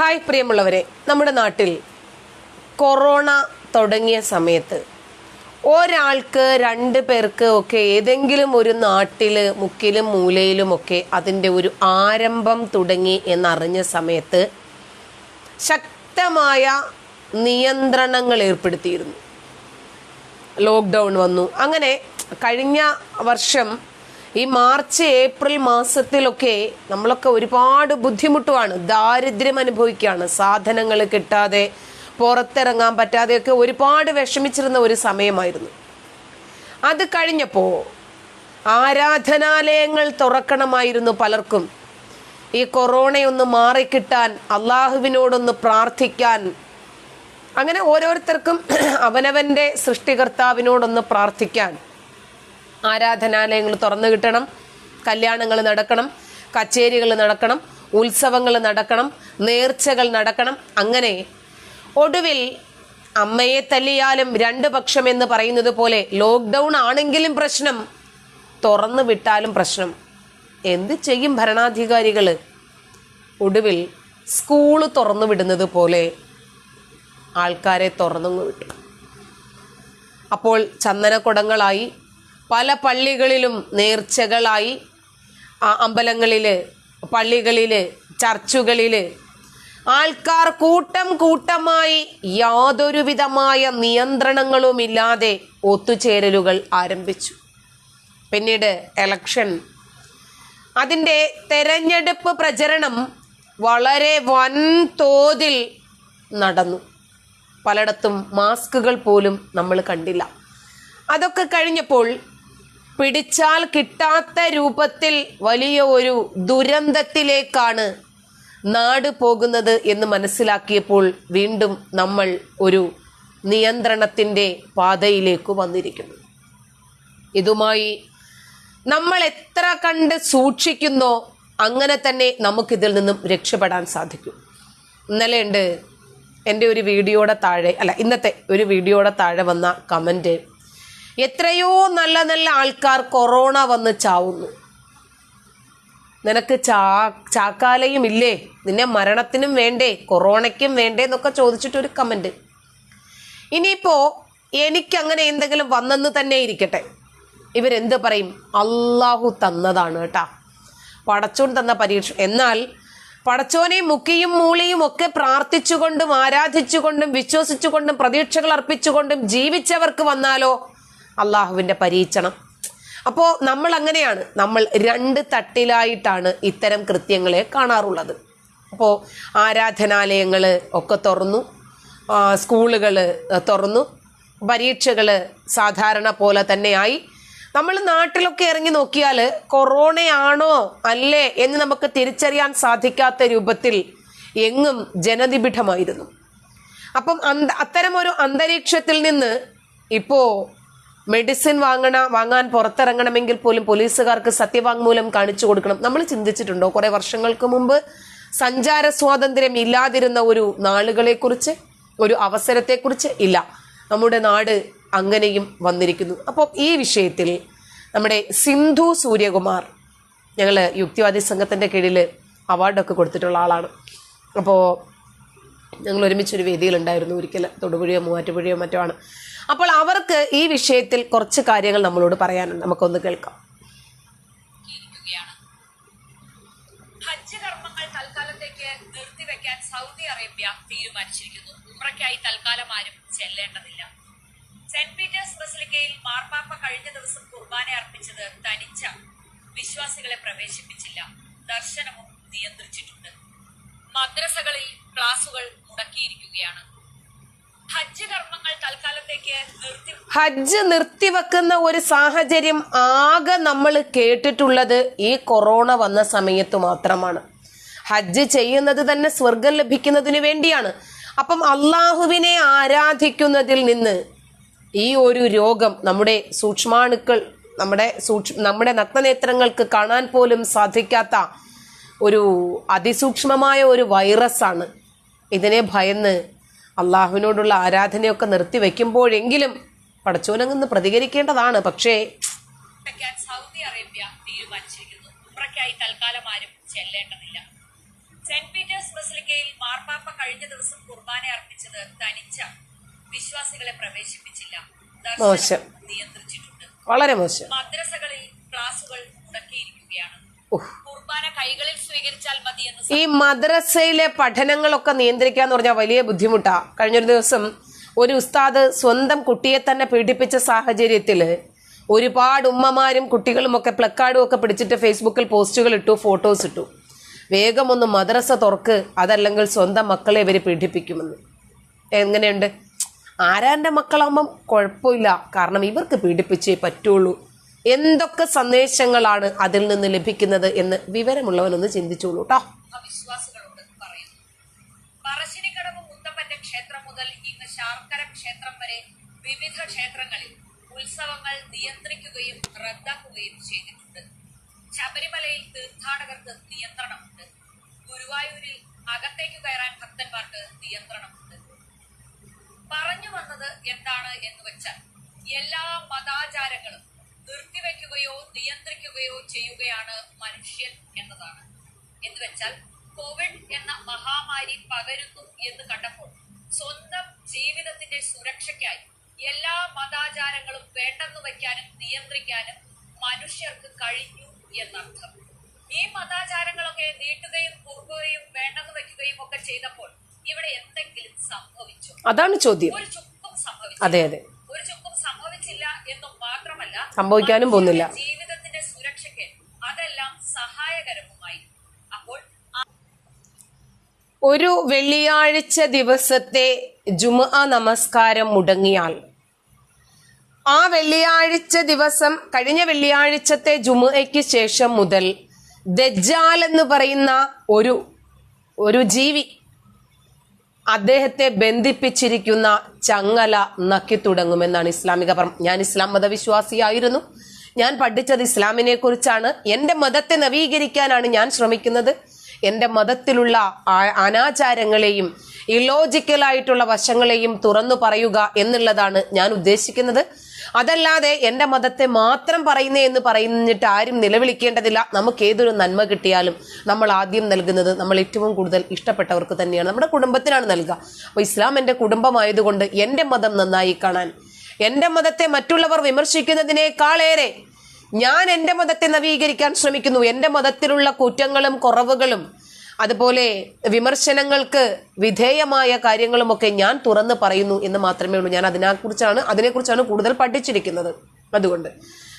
Hi പ്രിയമുള്ളവരെ നമ്മുടെ നാട്ടിൽ കൊറോണ തുടങ്ങിയ സമയത്ത് ഒരാൾക്ക് രണ്ട് പേർക്ക് ഒക്കെ ഏതെങ്കിലും ഒരു നാട്ടിൽ മുക്കിലും മൂലയിലുമൊക്കെ അതിന്റെ ഒരു ആരംഭം തുടങ്ങി എന്നറിഞ്ഞ സമയത്ത് ശക്തമായ നിയന്ത്രണങ്ങൾ ഏർപ്പെടുത്തിയിരുന്നു. ലോക്ക്ഡൗൺ വന്നു. അങ്ങനെ കഴിഞ്ഞ വർഷം ഈ മാർച്ച് ഏപ്രിൽ മാസത്തിലൊക്കെ നമ്മളൊക്കെ ഒരുപാട് ബുദ്ധിമുട്ടുമാണ് ദാരിദ്ര്യം അനുഭവിക്കുകയാണ്. സാധനങ്ങൾ കിട്ടാതെ പുറത്തിറങ്ങാൻ പറ്റാതെയൊക്കെ ഒരുപാട് വിഷമിച്ചിരുന്ന ഒരു സമയമായിരുന്നു. അത് കഴിഞ്ഞപ്പോൾ ആരാധനാലയങ്ങൾ തുറക്കണമായിരുന്നു പലർക്കും. ഈ കൊറോണയൊന്ന് മാറിക്കിട്ടാൻ അള്ളാഹുവിനോടൊന്ന് പ്രാർത്ഥിക്കാൻ. അങ്ങനെ ഓരോരുത്തർക്കും അവനവന്റെ സൃഷ്ടികർത്താവിനോടൊന്ന് പ്രാർത്ഥിക്കാൻ. ആരാധനാലയങ്ങൾ തുറന്നു കിട്ടണം കല്യാണങ്ങൾ നടക്കണം കച്ചേരികൾ നടക്കണം ഉത്സവങ്ങൾ നടക്കണം നേർച്ചകൾ നടക്കണം. അങ്ങനെ ഒടുവിൽ അമ്മയെ തല്ലിയാലും രണ്ട് പക്ഷം എന്ന് പറയുന്നത് പോലെ ലോക്ക്ഡൗൺ ആണെങ്കിലും പ്രശ്നം തുറന്നു വിട്ടാലും പ്രശ്നം. എന്ത് ചെയ്യും ഭരണാധികാരികൾ? ഒടുവിൽ സ്കൂൾ തുറന്നു വിടുന്നത് പോലെ ആൾക്കാരെ തുറന്നു വിട്ടു. അപ്പോൾ ചന്ദനക്കുടങ്ങളായി പല പള്ളികളിലും നേർച്ചകളായി അമ്പലങ്ങളിൽ പള്ളികളിൽ ചർച്ചുകളിൽ ആൾക്കാർ കൂട്ടം കൂട്ടമായി യാതൊരുവിധമായ നിയന്ത്രണങ്ങളുമില്ലാതെ ഒത്തുചേരലുകൾ ആരംഭിച്ചു. പിന്നീട് എലക്ഷൻ അതിന്റെ തെരഞ്ഞെടുപ്പ് പ്രചരണം വളരെ വൻതോതിൽ നടന്നു. പലയിടത്തും മാസ്കുകൾ പോലും നമ്മൾ കണ്ടില്ല. അതൊക്കെ കഴിഞ്ഞപ്പോൾ പിടിച്ചാൽ കിട്ടാത്ത രൂപത്തിൽ വലിയ ഒരു ദുരന്തത്തിലേക്കാണ് നാട് പോകുന്നത് എന്ന് മനസ്സിലാക്കിയപ്പോൾ വീണ്ടും നമ്മൾ ഒരു നിയന്ത്രണത്തിന്റെ പാതയിലേക്ക് വന്നിരിക്കുന്നു. ഇതുമായി നമ്മൾ എത്ര കണ്ട് സൂക്ഷിക്കുന്നോ അങ്ങനെ തന്നെ നമുക്കിതിൽ നിന്നും രക്ഷപ്പെടാൻ സാധിക്കും. ഇന്നലെ ഉണ്ട് എന്റെ ഒരു വീഡിയോയുടെ താഴെ അല്ല ഇന്നത്തെ ഒരു വീഡിയോയുടെ താഴെ വന്ന കമന്റ് എത്രയോ നല്ല നല്ല ആൾക്കാർ കൊറോണ വന്ന് ചാവുന്നു. നിനക്ക് ചാ ചാക്കാലയും ഇല്ലേ? നിന്നെ മരണത്തിനും വേണ്ടേ? കൊറോണയ്ക്കും വേണ്ടേ? എന്നൊക്കെ ചോദിച്ചിട്ടൊരു കമന്റ് ഇനിയിപ്പോൾ എനിക്കങ്ങനെ എന്തെങ്കിലും വന്നെന്ന് തന്നെ ഇരിക്കട്ടെ. ഇവരെന്ത് പറയും? അള്ളാഹു തന്നതാണ് കേട്ടാ. പടച്ചോൻ തന്ന പരീക്ഷ എന്നാൽ പടച്ചോനെ മുക്കിയും മൂളിയും ഒക്കെ പ്രാർത്ഥിച്ചുകൊണ്ടും ആരാധിച്ചുകൊണ്ടും വിശ്വസിച്ചുകൊണ്ടും പ്രതീക്ഷകൾ അർപ്പിച്ചുകൊണ്ടും ജീവിച്ചവർക്ക് വന്നാലോ അള്ളാഹുവിന്റെ പരീക്ഷണം. അപ്പോൾ നമ്മൾ അങ്ങനെയാണ് നമ്മൾ രണ്ട് തട്ടിലായിട്ടാണ് ഇത്തരം കൃത്യങ്ങളെ കാണാറുള്ളത്. അപ്പോൾ ആരാധനാലയങ്ങൾ ഒക്കെ തുറന്നു. സ്കൂളുകൾ തുറന്നു. പരീക്ഷകൾ സാധാരണ പോലെ തന്നെയായി. നമ്മൾ നാട്ടിലൊക്കെ ഇറങ്ങി നോക്കിയാൽ കൊറോണയാണോ അല്ലേ എന്ന് നമുക്ക് തിരിച്ചറിയാൻ സാധിക്കാത്ത രൂപത്തിൽ എങ്ങും ജനനിബിഡമായിരുന്നു. അപ്പം അത്തരം ഒരു അന്തരീക്ഷത്തിൽ നിന്ന് ഇപ്പോൾ മെഡിസിൻ വാങ്ങണ വാങ്ങാൻ പുറത്തിറങ്ങണമെങ്കിൽ പോലും പോലീസുകാർക്ക് സത്യവാങ്മൂലം കാണിച്ചു കൊടുക്കണം. നമ്മൾ ചിന്തിച്ചിട്ടുണ്ടോ? കുറെ വർഷങ്ങൾക്ക് മുമ്പ് സഞ്ചാര സ്വാതന്ത്ര്യം ഇല്ലാതിരുന്ന ഒരു നാളുകളെക്കുറിച്ച് ഒരു അവസരത്തെക്കുറിച്ച് ഇല്ല. നമ്മുടെ നാട് അങ്ങനെയും വന്നിരിക്കുന്നു. അപ്പോൾ ഈ വിഷയത്തിൽ നമ്മുടെ സിന്ധു സൂര്യകുമാർ ഞങ്ങൾ യുക്തിവാദി സംഘത്തിന്റെ കീഴിൽ അവാർഡൊക്കെ കൊടുത്തിട്ടുള്ള ആളാണ്. അപ്പോൾ ഞങ്ങൾ ഒരുമിച്ചൊരു വേദിയിലുണ്ടായിരുന്നു. ഒരിക്കൽ തൊടുപുഴയോ മൂവാറ്റുപുഴയോ മറ്റോ ആണ്. അപ്പോൾ അവർക്ക് ഈ വിഷയത്തിൽ കുറച്ച് കാര്യങ്ങൾ നമ്മളോട് പറയാനുണ്ട് നമുക്കൊന്ന് കേൾക്കാം. ഹജ്ജ് കർമ്മങ്ങൾ തൽക്കാലത്തേക്ക് നിർത്തിവെക്കാൻ സൗദി അറേബ്യ തീരുമാനിച്ചിരിക്കുന്നു. ഉമ്രയ്ക്കായി തൽക്കാലം ആരും ചെല്ലേണ്ടതില്ല. സെന്റ് പീറ്റേഴ്സ് ബസിലിക്കയിൽ മാർപ്പാപ്പ കഴിഞ്ഞ ദിവസം കുർബാന അർപ്പിച്ചത് തനിച്ച വിശ്വാസികളെ പ്രവേശിപ്പിച്ചില്ല. ദർശനവും നിയന്ത്രിച്ചിട്ടുണ്ട്. മദ്രസകളിൽ ക്ലാസുകൾ മുടക്കിയിരിക്കുകയാണ്. ഹജ്ജ് കർമ്മങ്ങൾ നിർത്തി ഹജ്ജ് നിർത്തിവെക്കുന്ന ഒരു സാഹചര്യം ആകെ നമ്മൾ കേട്ടിട്ടുള്ളത് ഈ കൊറോണ വന്ന സമയത്ത് മാത്രമാണ്. ഹജ്ജ് ചെയ്യുന്നത് തന്നെ സ്വർഗം ലഭിക്കുന്നതിന് വേണ്ടിയാണ്. അപ്പം അള്ളാഹുവിനെ ആരാധിക്കുന്നതിൽ നിന്ന് ഈ ഒരു രോഗം നമ്മുടെ സൂക്ഷ്മാണുക്കൾ നമ്മുടെ സൂക്ഷ് നമ്മുടെ നഗ്നനേത്രങ്ങൾക്ക് കാണാൻ പോലും സാധിക്കാത്ത ഒരു അതിസൂക്ഷ്മമായ ഒരു വൈറസാണ് ഇതിനെ ഭയന്ന് അള്ളാഹുവിനോടുള്ള ആരാധനയൊക്കെ നിർത്തി നിർത്തിവെക്കുമ്പോഴെങ്കിലും പടച്ചോനങ്ങ് പ്രതികരിക്കേണ്ടതാണ്. പക്ഷേ സൗദി അറേബ്യ തീരുമാനിച്ചിരിക്കുന്നു ഉമ്രയ്ക്കായി തൽക്കാലം ആരും ചെല്ലേണ്ടതില്ല. സെന്റ് പീറ്റേഴ്സ് ബസിലിക്കയിൽ മാർപ്പാപ്പ അനുവദിച്ചത് തനിച്ചാണ് വിശ്വാസികളെ പ്രവേശിപ്പിച്ചില്ല. മോശം. നിയന്ത്രിച്ചിട്ടുണ്ട്. വളരെ മോശം. മദ്രസകളിൽ ക്ലാസുകൾ മുടക്കിയിരിക്കുകയാണ്. ഈ മദ്രസയിലെ പഠനങ്ങളൊക്കെ നിയന്ത്രിക്കുക എന്ന് പറഞ്ഞാൽ വലിയ ബുദ്ധിമുട്ടാ. കഴിഞ്ഞൊരു ദിവസം ഒരു ഉസ്താദ് സ്വന്തം കുട്ടിയെ തന്നെ പീഡിപ്പിച്ച സാഹചര്യത്തിൽ ഒരുപാട് ഉമ്മമാരും കുട്ടികളും ഒക്കെ പ്ലക്കാർഡും ഒക്കെ പിടിച്ചിട്ട് ഫേസ്ബുക്കിൽ പോസ്റ്റുകൾ ഇട്ടു ഫോട്ടോസ് ഇട്ടു. വേഗം ഒന്ന് മദ്രസ തുറക്ക് അതല്ലെങ്കിൽ സ്വന്തം മക്കളെ ഇവർ പീഡിപ്പിക്കുമെന്ന്. എങ്ങനെയുണ്ട്? ആരാന്റെ മക്കളാകുമ്പം കുഴപ്പമില്ല. കാരണം ഇവർക്ക് പീഡിപ്പിച്ചേ പറ്റുള്ളൂ. എന്തൊക്കെ സന്ദേശങ്ങളാണ് അതിൽ നിന്ന് ലഭിക്കുന്നത് എന്ന് വിവരമുള്ളവനൊന്ന് ചിന്തിച്ചോളൂ കേട്ടോ പറശ്ശിനിക്കടവ് മുത്തപ്പന്റെ ക്ഷേത്രം മുതൽ ഇന്ന് ശാർക്കര ക്ഷേത്രം വരെ വിവിധ ക്ഷേത്രങ്ങളിൽ ഉത്സവങ്ങൾ നിയന്ത്രിക്കുകയും റദ്ദാക്കുകയും ചെയ്തിട്ടുണ്ട്. ശബരിമലയിൽ തീർത്ഥാടകർക്ക് നിയന്ത്രണമുണ്ട്. ഗുരുവായൂരിൽ അകത്തേക്ക് കയറാൻ ഭക്തന്മാർക്ക് നിയന്ത്രണമുണ്ട്. പറഞ്ഞു വന്നത് എന്താണ് എന്ന് വെച്ചാൽ എല്ലാ മതാചാരങ്ങളും നിർത്തിവെക്കുകയോ നിയന്ത്രിക്കുകയോ ചെയ്യുകയാണ് മനുഷ്യൻ എന്നതാണ്. എന്ന് വെച്ചാൽ കോവിഡ് എന്ന മഹാമാരി പകരുന്നു എന്ന് കണ്ടപ്പോൾ സ്വന്തം ജീവിതത്തിന്റെ സുരക്ഷയ്ക്കായി എല്ലാ മതാചാരങ്ങളും വേണ്ടെന്ന് വയ്ക്കാനും നിയന്ത്രിക്കാനും മനുഷ്യർക്ക് കഴിഞ്ഞു എന്നർത്ഥം. ഈ മതാചാരങ്ങളൊക്കെ നീട്ടുകയും കുറുക്കുകയും വേണ്ടെന്ന് വെക്കുകയും ഒക്കെ ചെയ്തപ്പോൾ ഇവിടെ എന്തെങ്കിലും സംഭവിച്ചു? അതാണ് ചോദ്യം. ഒരു ചുക്കും സംഭവിച്ചു? അതെ അതെ. ഒരു ചുക്കും സംഭവിച്ചില്ല എന്നും മാത്രമല്ല സംഭവിക്കാനും പോകുന്നില്ല. ജീവിതത്തിന്റെ സുരക്ഷയ്ക്ക് അതെല്ലാം സഹായകരവുമായി അപ്പോൾ ഒരു വെള്ളിയാഴ്ച ദിവസത്തെ ജുമ നമസ്കാരം മുടങ്ങിയാൽ ആ വെള്ളിയാഴ്ച ദിവസം കഴിഞ്ഞ വെള്ളിയാഴ്ചത്തെ ജുമുഅയ്ക്ക് ശേഷം മുതൽ ദജ്ജാൽ എന്ന് പറയുന്ന ഒരു ഒരു ജീവി അദ്ദേഹത്തെ ബന്ധിപ്പിച്ചിരിക്കുന്ന ചങ്ങല നക്കി തുടങ്ങുമെന്നാണ് ഇസ്ലാമിക പരം ഞാൻ ഇസ്ലാം മതവിശ്വാസിയായിരുന്നു. ഞാൻ പഠിച്ചത് ഇസ്ലാമിനെ കുറിച്ചാണ്. എന്റെ മതത്തെ നവീകരിക്കാനാണ് ഞാൻ ശ്രമിക്കുന്നത്. എന്റെ മതത്തിലുള്ള അനാചാരങ്ങളെയും ഇലോജിക്കലായിട്ടുള്ള വശങ്ങളെയും തുറന്നു പറയുക എന്നുള്ളതാണ് ഞാൻ ഉദ്ദേശിക്കുന്നത്. അതല്ലാതെ എന്റെ മതത്തെ മാത്രം പറയുന്നേ എന്ന് പറഞ്ഞിട്ട് ആരും നിലവിളിക്കേണ്ടതില്ല. നമുക്ക് ഏതൊരു നന്മ കിട്ടിയാലും നമ്മൾ ആദ്യം നൽകുന്നത് നമ്മൾ ഏറ്റവും കൂടുതൽ ഇഷ്ടപ്പെട്ടവർക്ക് തന്നെയാണ്. നമ്മുടെ കുടുംബത്തിനാണ് നൽകുക. അപ്പോൾ ഇസ്ലാം എന്റെ കുടുംബമായതുകൊണ്ട് എന്റെ മതം നന്നായി കാണാൻ എന്റെ മതത്തെ മറ്റുള്ളവർ വിമർശിക്കുന്നതിനേക്കാളേറെ ഞാൻ എന്റെ മതത്തെ നവീകരിക്കാൻ ശ്രമിക്കുന്നു. എന്റെ മതത്തിലുള്ള കുറ്റങ്ങളും കുറവുകളും അതുപോലെ വിമർശനങ്ങൾക്ക് വിധേയമായ കാര്യങ്ങളുമൊക്കെ ഞാൻ തുറന്ന് പറയുന്നു എന്ന് മാത്രമേ ഉള്ളൂ. ഞാൻ അതിനെക്കുറിച്ചാണ് അതിനെക്കുറിച്ചാണ് കൂടുതൽ പഠിച്ചിരിക്കുന്നത്. അതുകൊണ്ട്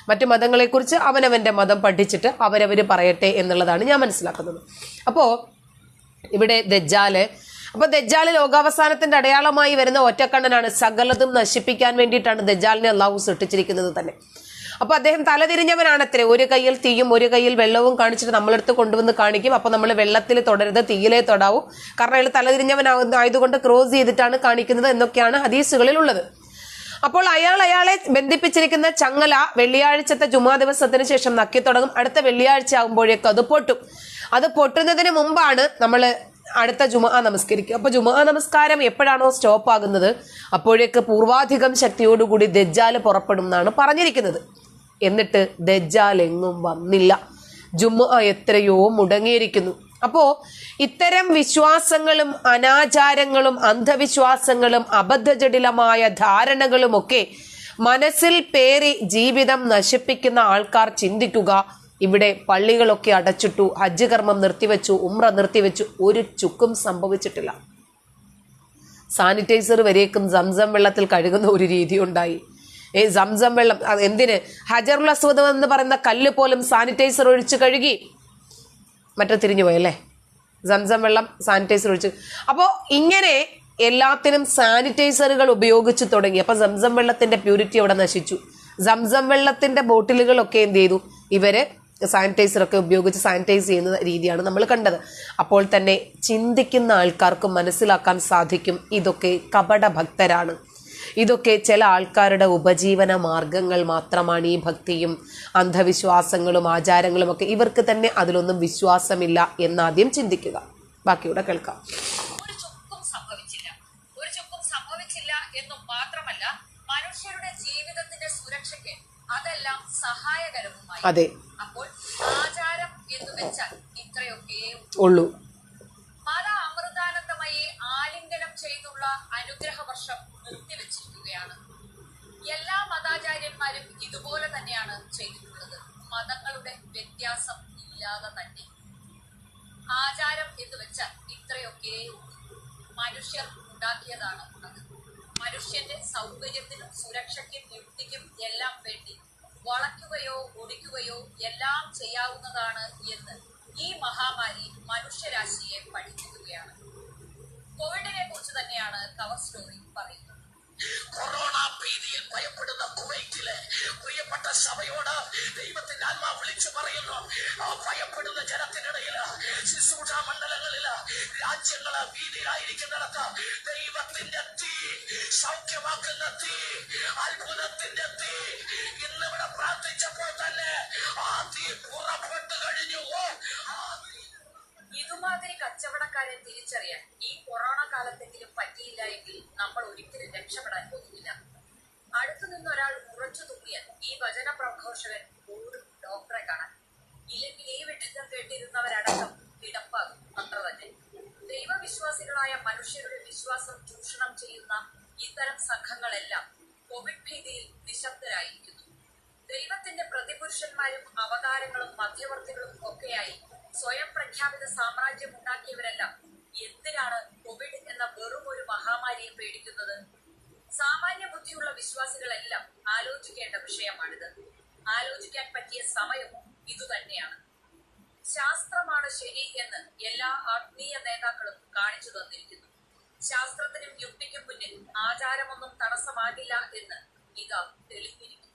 മറ്റു മതങ്ങളെക്കുറിച്ച് അവനവന്റെ മതം പഠിച്ചിട്ട് അവരവർ പറയട്ടെ എന്നുള്ളതാണ് ഞാൻ മനസ്സിലാക്കുന്നത്. അപ്പോൾ ഇവിടെ ദജ്ജാൽ അപ്പോൾ ദജ്ജാൽ ലോകാവസാനത്തിന്റെ അടയാളമായി വരുന്ന ഒറ്റക്കണ്ണനാണ് സകലതും നശിപ്പിക്കാൻ വേണ്ടിയിട്ടാണ് ദജ്ജാലിനെ അള്ളാഹു സൃഷ്ടിച്ചിരിക്കുന്നത് തന്നെ. അപ്പൊ അദ്ദേഹം തലതിരിഞ്ഞവനാണ് അത്രേ. ഒരു കയ്യിൽ തീയും ഒരു കയ്യിൽ വെള്ളവും കാണിച്ചിട്ട് നമ്മളെടുത്ത് കൊണ്ടുവന്ന് കാണിക്കും. അപ്പൊ നമ്മൾ വെള്ളത്തിൽ തുടരുത് തീയിലെ തൊടാവും. കാരണം അയാൾ തലതിരിഞ്ഞവനാകുന്ന ആയതുകൊണ്ട് ക്രോസ് ചെയ്തിട്ടാണ് കാണിക്കുന്നത് എന്നൊക്കെയാണ് ഹദീസുകളിൽ ഉള്ളത് അപ്പോൾ അയാൾ അയാളെ ബന്ധിപ്പിച്ചിരിക്കുന്ന ചങ്ങല വെള്ളിയാഴ്ചത്തെ ജുമാ ദിവസത്തിന് ശേഷം നക്കി തുടങ്ങും. അടുത്ത വെള്ളിയാഴ്ച ആകുമ്പോഴേക്കും അത് പൊട്ടും. അത് പൊട്ടുന്നതിന് മുമ്പാണ് നമ്മൾ അടുത്ത ജുമാ നമസ്കരിക്കുക. അപ്പൊ ജുമാ നമസ്കാരം എപ്പോഴാണോ സ്റ്റോപ്പ് ആകുന്നത് അപ്പോഴേക്ക് പൂർവാധികം ശക്തിയോടുകൂടി ദജ്ജാൽ പുറപ്പെടും എന്നാണ് പറഞ്ഞിരിക്കുന്നത്. എന്നിട്ട് ദജ്ജാൽ എങ്ങും വന്നില്ല. ജുമ എത്രയോ മുടങ്ങിയിരിക്കുന്നു. അപ്പോ ഇത്തരം വിശ്വാസങ്ങളും അനാചാരങ്ങളും അന്ധവിശ്വാസങ്ങളും അബദ്ധജടിലമായ ധാരണകളുമൊക്കെ മനസ്സിൽ പേറി ജീവിതം നശിപ്പിക്കുന്ന ആൾക്കാർ ചിന്തിക്കുക. ഇവിടെ പള്ളികളൊക്കെ അടച്ചിട്ടു ഹജ്ജ് കർമ്മം നിർത്തിവെച്ചു ഉമ്ര നിർത്തിവെച്ചു ഒരു ചുക്കും സംഭവിച്ചിട്ടില്ല. സാനിറ്റൈസർ വരേക്കും സംസം വെള്ളത്തിൽ കഴുകുന്ന ഒരു രീതി ഉണ്ടായി. ഏ സംസം വെള്ളം എന്തിന്? ഹജറുൽ അസ്വദ് എന്ന് പറയുന്ന കല്ല് പോലും സാനിറ്റൈസർ ഒഴിച്ച് കഴുകി മറ്റേ തിരിഞ്ഞു പോയല്ലേ സംസം വെള്ളം സാനിറ്റൈസർ ഒഴിച്ച്. അപ്പോൾ ഇങ്ങനെ എല്ലാത്തിനും സാനിറ്റൈസറുകൾ ഉപയോഗിച്ച് തുടങ്ങി. അപ്പോൾ സംസം വെള്ളത്തിന്റെ പ്യൂരിറ്റി അവിടെ നശിച്ചു. സംസം വെള്ളത്തിന്റെ ബോട്ടിലുകളൊക്കെ എന്ത് ചെയ്തു? ഇവർ സാനിറ്റൈസറൊക്കെ ഉപയോഗിച്ച് സാനിറ്റൈസ് ചെയ്യുന്ന രീതിയാണ് നമ്മൾ കണ്ടത്. അപ്പോൾ തന്നെ ചിന്തിക്കുന്ന ആൾക്കാർക്ക് മനസ്സിലാക്കാൻ സാധിക്കും ഇതൊക്കെ കപട ഭക്തരാണ് ഇതൊക്കെ ചില ആൾക്കാരുടെ ഉപജീവന മാർഗങ്ങൾ മാത്രമാണ് ഈ ഭക്തിയും അന്ധവിശ്വാസങ്ങളും ആചാരങ്ങളും ഒക്കെ. ഇവർക്ക് തന്നെ അതിലൊന്നും വിശ്വാസമില്ല എന്നാദ്യം ചിന്തിക്കുക. ബാക്കിയൂടെ കേൾക്കാം. ഒരു ചുക്കും സംഭവിച്ചില്ല. ഒരു ചുക്കും സംഭവിച്ചില്ല എന്നു മാത്രമല്ല മനുഷ്യരുടെ ജീവിതത്തിന്റെ സുരക്ഷയ്ക്ക് അതെല്ലാം സഹായകരവുമായി. അതെ. അപ്പോൾ ആചാരം എന്ന് വെച്ചാൽ ഇത്രയൊക്കെ ഉള്ളൂ. മതാചാര്യന്മാരും ഇതുപോലെ തന്നെയാണ് ചെയ്തിട്ടുള്ളത്. മതങ്ങളുടെ വ്യത്യാസം ഇല്ലാതെ തന്നെ. ആചാരം എന്ന് വെച്ചാൽ ഇത്രയൊക്കെ മനുഷ്യർ ഉണ്ടാക്കിയതാണ് അത്. മനുഷ്യന്റെ സൗകര്യത്തിനും സുരക്ഷയ്ക്കും യുക്തിക്കും എല്ലാം വേണ്ടി വളയ്ക്കുകയോ ഒടിക്കുകയോ എല്ലാം ചെയ്യാവുന്നതാണ് എന്ന് ഈ മഹാമാരി മനുഷ്യരാശിയെ പഠിപ്പിക്കുകയാണ്. കോവിഡിനെ കുറിച്ച് തന്നെയാണ് കവർ സ്റ്റോറി പറയുന്നത്. കൊറോണ ഭീതിയിൽ ഭയപ്പെടുന്ന കുവൈറ്റിലെ പ്രിയപ്പെട്ട സഭയോട് ദൈവത്തിന്റെ ആത്മാ വിളിച്ചു പറയുന്നു. ആ ഭയപ്പെടുന്ന ജനത്തിനിടയിൽ ശുശ്രൂഷ മണ്ഡലങ്ങളിൽ രാജ്യങ്ങൾ ഭീതിയിലായിരിക്കുന്നിടത്ത് ദൈവത്തിന്റെ തീ സൗഖ്യമാക്കുന്ന തീ അത്ഭുതത്തിന്റെ തീ ഇന്നിവിടെ പ്രാർത്ഥിച്ചപ്പോൾ തന്നെ ആ തീ പുറപ്പെട്ടു കഴിഞ്ഞു ആ തീ ഇതുമാതിരി കച്ചവടക്കാരെ തിരിച്ചറിയാൻ ഈ കൊറോണ കാലത്തെങ്കിലും പറ്റിയില്ല എങ്കിൽ നമ്മൾ ഒരിക്കലും രക്ഷപ്പെടാൻ പോകുന്നില്ല അടുത്തു നിന്ന് ഒരാൾ ഉറച്ചു തുമ്മിയാൽ ഈ വചന പ്രഘോഷകൻ ഓടും ഡോക്ടറെ കാണാൻ ഇല്ലെങ്കിൽ ഈ വിഡ്ഢിത്തം കേട്ടിരുന്നവരടക്കം കിടപ്പാകും അത്ര തന്നെ ദൈവവിശ്വാസികളായ മനുഷ്യരുടെ വിശ്വാസം ചൂഷണം ചെയ്യുന്ന ഇത്തരം സംഘങ്ങളെല്ലാം കോവിഡ് ഭീതിയിൽ നിശബ്ദരായിരിക്കുന്നു ദൈവത്തിന്റെ പ്രതിപുരുഷന്മാരും അവതാരങ്ങളും മധ്യവർത്തികളും ഒക്കെയായി സ്വയം പ്രഖ്യാപിത സാമ്രാജ്യം ഉണ്ടാക്കിയവരെല്ലാം എന്തിനാണ് കോവിഡ് എന്ന വെറും ഒരു മഹാമാരിയെ പേടിക്കുന്നത്? സാമാന്യ ബുദ്ധിയുള്ള വിശ്വാസികളെല്ലാം ആലോചിക്കേണ്ട വിഷയമാണിത്. ആലോചിക്കാൻ പറ്റിയ സമയവും ഇതുതന്നെയാണ് ശാസ്ത്രമാണ് ശരി എന്ന് എല്ലാ ആത്മീയ നേതാക്കളും കാണിച്ചു തന്നിരിക്കുന്നു. ശാസ്ത്രത്തിനും യുക്തിക്കും മുന്നിൽ ആചാരമൊന്നും തടസ്സമാകില്ല എന്ന് ഇതാ തെളിഞ്ഞിരിക്കുന്നു.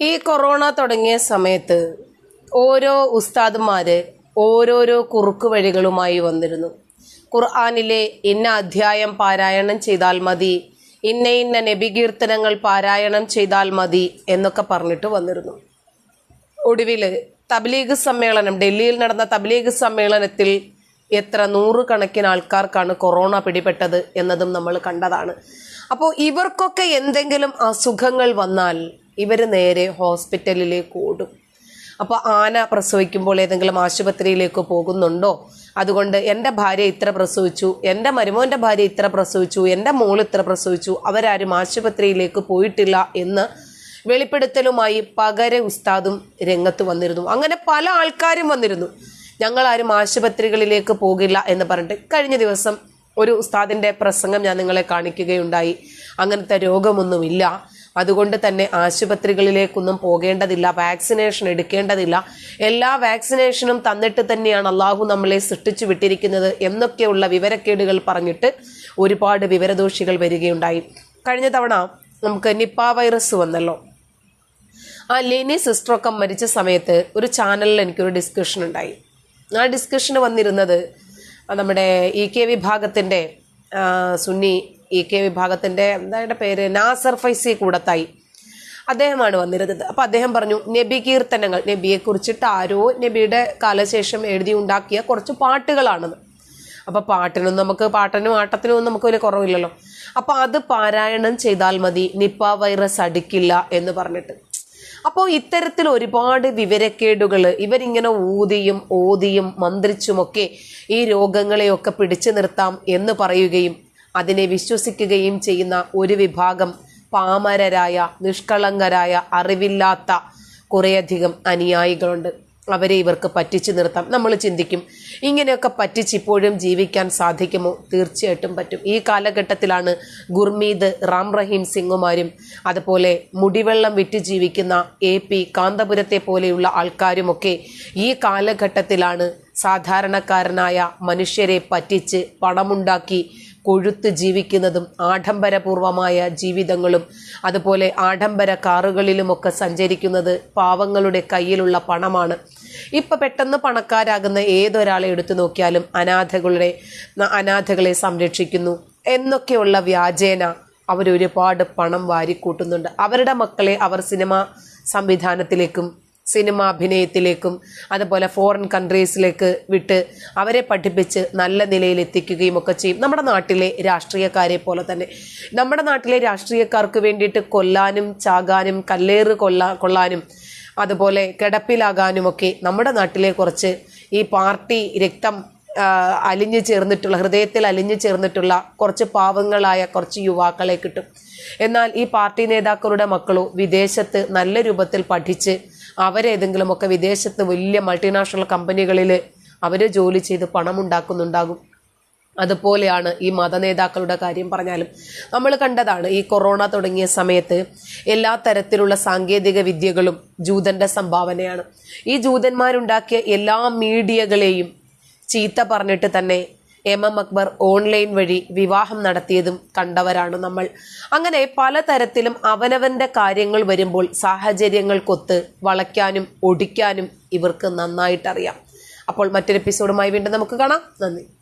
ഈ കൊറോണ തുടങ്ങിയ സമയത്ത് ഓരോ ഉസ്താദുമാര് ഓരോരോ കുറുക്ക് വഴികളുമായി വന്നിരുന്നു. ഖുർആാനിലെ ഇന്ന അധ്യായം പാരായണം ചെയ്താൽ മതി ഇന്ന ഇന്ന നബികീർത്തനങ്ങൾ പാരായണം ചെയ്താൽ മതി എന്നൊക്കെ പറഞ്ഞിട്ട് വന്നിരുന്നു. ഒടുവിൽ തബ്ലീഗ് സമ്മേളനം ഡൽഹിയിൽ നടന്ന തബ്ലീഗ് സമ്മേളനത്തിൽ എത്ര നൂറുകണക്കിന് ആൾക്കാർക്കാണ് കൊറോണ പിടിപെട്ടത് എന്നതും നമ്മൾ കണ്ടതാണ്. അപ്പോൾ ഇവർക്കൊക്കെ എന്തെങ്കിലും അസുഖങ്ങൾ വന്നാൽ ഇവർ നേരെ ഹോസ്പിറ്റലിലേക്ക് ഓടും. അപ്പോൾ ആന പ്രസവിക്കുമ്പോൾ ഏതെങ്കിലും ആശുപത്രിയിലേക്ക് പോകുന്നുണ്ടോ? അതുകൊണ്ട് എന്റെ ഭാര്യ ഇത്ര പ്രസവിച്ചു എന്റെ മരുമോന്റെ ഭാര്യ ഇത്ര പ്രസവിച്ചു എന്റെ മോൾ ഇത്ര പ്രസവിച്ചു അവരാരും ആശുപത്രിയിലേക്ക് പോയിട്ടില്ല എന്ന് വെളിപ്പെടുത്തലുമായി പകര ഉസ്താദും രംഗത്ത് വന്നിരുന്നു. അങ്ങനെ പല ആൾക്കാരും വന്നിരുന്നു. ഞങ്ങളാരും ആശുപത്രികളിലേക്ക് പോകില്ല എന്ന് പറഞ്ഞിട്ട് കഴിഞ്ഞ ദിവസം ഒരു ഉസ്താദിന്റെ പ്രസംഗം ഞാൻ നിങ്ങളെ കാണിക്കുകയുണ്ടായി. അങ്ങനത്തെ രോഗമൊന്നുമില്ല. അതുകൊണ്ട് തന്നെ ആശുപത്രികളിലേക്കൊന്നും പോകേണ്ടതില്ല വാക്സിനേഷൻ എടുക്കേണ്ടതില്ല. എല്ലാ വാക്സിനേഷനും തന്നിട്ട് തന്നെയാണ് അള്ളാഹു നമ്മളെ സൃഷ്ടിച്ചു വിട്ടിരിക്കുന്നത് എന്നൊക്കെയുള്ള വിവരക്കേടുകൾ പറഞ്ഞിട്ട് ഒരുപാട് വിവരദോഷികൾ വരികയുണ്ടായി. കഴിഞ്ഞ തവണ നമുക്ക് നിപ്പ വൈറസ് വന്നല്ലോ. ആ ലെനി സിസ്റ്ററൊക്കെ മരിച്ച സമയത്ത് ഒരു ചാനലിൽ എനിക്കൊരു ഡിസ്കഷൻ ഉണ്ടായി. ആ ഡിസ്കഷന് വന്നിരുന്നത് നമ്മുടെ ഇ കെ വിഭാഗത്തിന്റെ സുന്നി ഇ കെ വിഭാഗത്തിന്റെ എന്താ പേര്? നാസർ ഫൈസി കൂടത്തായി അദ്ദേഹമാണ് വന്നിരുന്നത്. അപ്പോൾ അദ്ദേഹം പറഞ്ഞു നബി കീർത്തനങ്ങൾ നബിയെ കുറിച്ചിട്ട് ആരോ നബിയുടെ കാലശേഷം എഴുതി ഉണ്ടാക്കിയ കുറച്ച് പാട്ടുകളാണെന്ന്. അപ്പോൾ പാട്ടിനും നമുക്ക് പാട്ടിനും ആട്ടത്തിനും ഒന്നും നമുക്ക് വലിയ കുറവില്ലല്ലോ. അപ്പോൾ അത് പാരായണം ചെയ്താൽ മതി നിപ്പ വൈറസ് അടിക്കില്ല എന്ന് പറഞ്ഞിട്ട്. അപ്പോൾ ഇത്തരത്തിൽ ഒരുപാട് വിവരക്കേടുകൾ ഇവരിങ്ങനെ ഊതിയും ഓതിയും മന്ത്രിച്ചുമൊക്കെ ഈ രോഗങ്ങളെയൊക്കെ പിടിച്ചു നിർത്താം എന്ന് പറയുകയും അതിനെ വിശ്വസിക്കുകയും ചെയ്യുന്ന ഒരു വിഭാഗം പാമരരായ നിഷ്കളങ്കരായ അറിവില്ലാത്ത കുറേയധികം അനുയായികളുണ്ട്. അവരെ ഇവർക്ക് പറ്റിച്ചു നിർത്താം. നമ്മൾ ചിന്തിക്കും ഇങ്ങനെയൊക്കെ പറ്റിച്ച് ഇപ്പോഴും ജീവിക്കാൻ സാധിക്കുമോ? തീർച്ചയായിട്ടും പറ്റും. ഈ കാലഘട്ടത്തിലാണ് ഗുർമീത് റാം റഹീം സിംഗുമാരും അതുപോലെ മുടിവെള്ളം വിറ്റ് ജീവിക്കുന്ന എ പി കാന്തപുരത്തെ പോലെയുള്ള ആൾക്കാരുമൊക്കെ ഈ കാലഘട്ടത്തിലാണ് സാധാരണക്കാരനായ മനുഷ്യരെ പറ്റിച്ച് പണമുണ്ടാക്കി കൊഴുത്ത് ജീവിക്കുന്നതും ആഡംബരപൂർവമായ ജീവിതങ്ങളും അതുപോലെ ആഡംബര കാറുകളിലുമൊക്കെ സഞ്ചരിക്കുന്നത് പാവങ്ങളുടെ കയ്യിലുള്ള പണമാണ്. ഇപ്പൊ പെട്ടെന്ന് പണക്കാരാകുന്ന ഏതൊരാളെ എടുത്തു നോക്കിയാലും അനാഥകളുടെ അനാഥകളെ സംരക്ഷിക്കുന്നു. എന്നൊക്കെയുള്ള വ്യാജേന അവരൊരുപാട് പണം വാരിക്കൂട്ടുന്നുണ്ട്. അവരുടെ മക്കളെ അവർ സിനിമ സംവിധാനത്തിലേക്കും സിനിമ അഭിനയത്തിലേക്കും അതുപോലെ ഫോറിൻ കൺട്രീസിലേക്ക് വിട്ട് അവരെ പഠിപ്പിച്ച് നല്ല നിലയിൽ എത്തിക്കുകയും ഒക്കെ ചെയ്യും. നമ്മുടെ നാട്ടിലെ രാഷ്ട്രീയക്കാരെ പോലെ തന്നെ. നമ്മുടെ നാട്ടിലെ രാഷ്ട്രീയക്കാർക്ക് വേണ്ടിയിട്ട് കൊല്ലാനും ചാകാനും കല്ലേറ് കൊല്ലാ കൊള്ളാനും അതുപോലെ കിടപ്പിലാകാനുമൊക്കെ നമ്മുടെ നാട്ടിലെ കുറച്ച് ഈ പാർട്ടി രക്തം അലിഞ്ഞു ചേർന്നിട്ടുള്ള ഹൃദയത്തിൽ അലിഞ്ഞു ചേർന്നിട്ടുള്ള കുറച്ച് പാവങ്ങളായ കുറച്ച് യുവാക്കളെ കിട്ടും. എന്നാൽ ഈ പാർട്ടി നേതാക്കളുടെ മക്കളോ വിദേശത്ത് നല്ല രൂപത്തിൽ പഠിച്ച് അവരേതെങ്കിലുമൊക്കെ വിദേശത്ത് വലിയ മൾട്ടിനാഷണൽ കമ്പനികളിൽ അവർ ജോലി ചെയ്ത് പണമുണ്ടാക്കുന്നുണ്ടാകും. അതുപോലെയാണ് ഈ മതനേതാക്കളുടെ കാര്യം പറഞ്ഞാലും. നമ്മൾ കണ്ടതാണ് ഈ കൊറോണ തുടങ്ങിയ സമയത്ത് എല്ലാ തരത്തിലുള്ള സാങ്കേതിക വിദ്യകളും ജൂതന്റെ സംഭാവനയാണ്. ഈ ജൂതന്മാരുണ്ടാക്കിയ എല്ലാ മീഡിയകളെയും ചീത്ത പറഞ്ഞിട്ട് തന്നെ എം എം അക്ബർ ഓൺലൈൻ വഴി വിവാഹം നടത്തിയതും കണ്ടവരാണ് നമ്മൾ. അങ്ങനെ പലതരത്തിലും അവനവന്റെ കാര്യങ്ങൾ വരുമ്പോൾ സാഹചര്യങ്ങൾക്കൊത്ത് വളയ്ക്കാനും ഒടിക്കാനും ഇവർക്ക് നന്നായിട്ടറിയാം. അപ്പോൾ മറ്റൊരു എപ്പിസോഡുമായി വീണ്ടും നമുക്ക് കാണാം. നന്ദി.